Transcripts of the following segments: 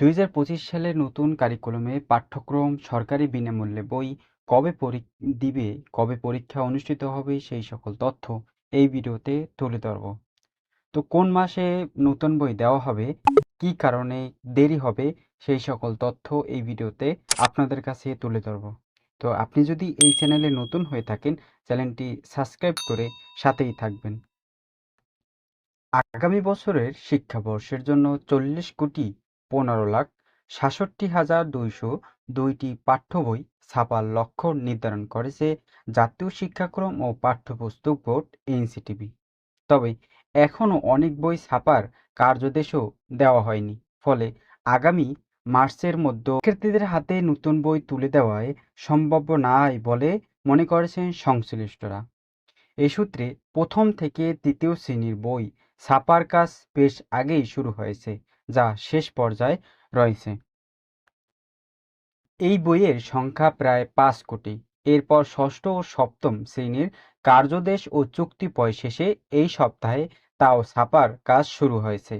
২০২৫ সালে নতুন কারিকুলামে পাঠ্যক্রম, সরকারি বিনামূল্যে বই, কবে দিবে, কবে পরীক্ষা অনুষ্ঠিত হবে সেই সকল তথ্য এই ভিডিওতে তুলে ধরব। তো কোন মাসে নতুন বই দেওয়া হবে, কি কারণে দেরি হবে সেই সকল তথ্য এই ভিডিওতে আপনাদের কাছে তুলে ধরব। তো আপনি যদি এই চ্যানেলে নতুন হয়ে থাকেন চ্যানেলটি সাবস্ক্রাইব করে সাথেই থাকবেন। আগামী বছরের শিক্ষাবর্ষের জন্য চল্লিশ কোটি পনেরো লাখ সাতষট্টি হাজার দুইশো দুইটি পাঠ্য বই ছাপার লক্ষ্য নির্ধারণ করেছে জাতীয় শিক্ষাক্রম ও পাঠ্যপুস্তক বোর্ড এনসিটিভি তবে এখনও অনেক বই ছাপার কার্যদেশও দেওয়া হয়নি। ফলে আগামী মার্চের মধ্যে শিক্ষার্থীদের হাতে নতুন বই তুলে দেওয়ায় সম্ভাব্য নাই বলে মনে করেছেন সংশ্লিষ্টরা। এই সূত্রে প্রথম থেকে তৃতীয় শ্রেণির বই ছাপার কাজ বেশ আগেই শুরু হয়েছে। যা শেষ পর্যায়ে রয়েছে। এই বইয়ের সংখ্যা প্রায় পাঁচ কোটি। এরপর ষষ্ঠ ও সপ্তম শ্রেণির কার্যদেশ ও চুক্তিপয় শেষে এই সপ্তাহে তাও ছাপার কাজ শুরু হয়েছে।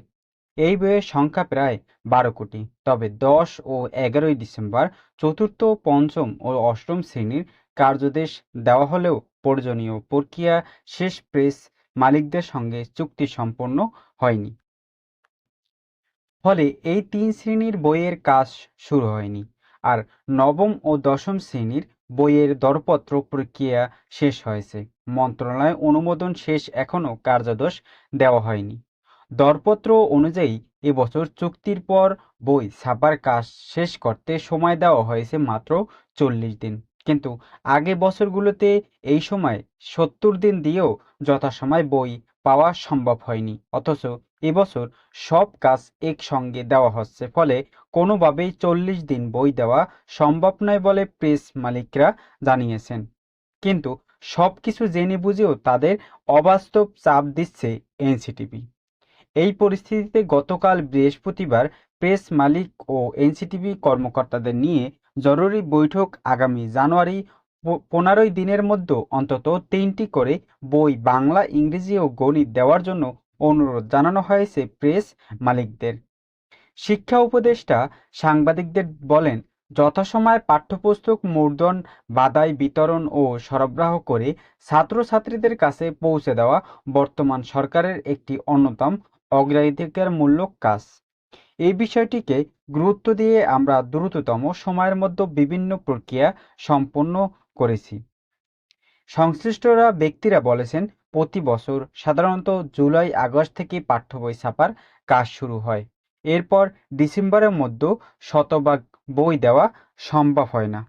এই বইয়ের সংখ্যা প্রায় বারো কোটি। তবে দশ ও এগারোই ডিসেম্বর চতুর্থ, পঞ্চম ও অষ্টম শ্রেণির কার্যদেশ দেওয়া হলেও প্রয়োজনীয় প্রক্রিয়া শেষ প্রেস মালিকদের সঙ্গে চুক্তি সম্পন্ন হয়নি। ফলে এই তিন শ্রেণির বইয়ের কাজ শুরু হয়নি আর নবম ও দশম শ্রেণির বইয়ের দরপত্র প্রক্রিয়া শেষ হয়েছে। মন্ত্রণালয় অনুমোদন শেষ এখনও কার্যদোষ দেওয়া হয়নি। দরপত্র অনুযায়ী এবছর চুক্তির পর বই ছাপার কাজ শেষ করতে সময় দেওয়া হয়েছে মাত্র চল্লিশ দিন। কিন্তু আগে বছরগুলোতে এই সময় সত্তর দিন দিয়েও যথাসময় বই পাওয়া সম্ভব হয়নি। অথচ এবছর সব কাজ একসঙ্গে দেওয়া হচ্ছে। ফলে কোনোভাবেই চল্লিশ দিন বই দেওয়া সম্ভব নয় বলে প্রেস মালিকরা জানিয়েছেন। কিন্তু সব কিছু জেনে বুঝেও তাদের অবাস্তব চাপ দিচ্ছে এনসিটিভি। এই পরিস্থিতিতে গতকাল বৃহস্পতিবার প্রেস মালিক ও এনসিটিভি কর্মকর্তাদের নিয়ে জরুরি বৈঠক আগামী জানুয়ারি পনেরোই দিনের মধ্যে অন্তত তিনটি করে বই বাংলা, ইংরেজি ও গণিত দেওয়ার জন্য অনুরোধ জানানো হয়েছে প্রেস মালিকদের। শিক্ষা উপদেষ্টা সাংবাদিকদের বলেন, যথাসময়ে পাঠ্যপুস্তক মুদ্রণ বাদাই বিতরণ ও সরবরাহ করে ছাত্রছাত্রীদের কাছে পৌঁছে দেওয়া বর্তমান সরকারের একটি অন্যতম অগ্রাধিকারমূলক কাজ। এই বিষয়টিকে গুরুত্ব দিয়ে আমরা দ্রুততম সময়ের মধ্যে বিভিন্ন প্রক্রিয়া সম্পন্ন করেছি। সংশ্লিষ্টরা ব্যক্তিরা বলেছেন, প্রতি বছর সাধারণত জুলাই, আগস্ট থেকে পাঠ্য বই ছাপার কাজ শুরু হয়। এরপর ডিসেম্বরের মধ্যে শতভাগ বই দেওয়া সম্ভব হয় না।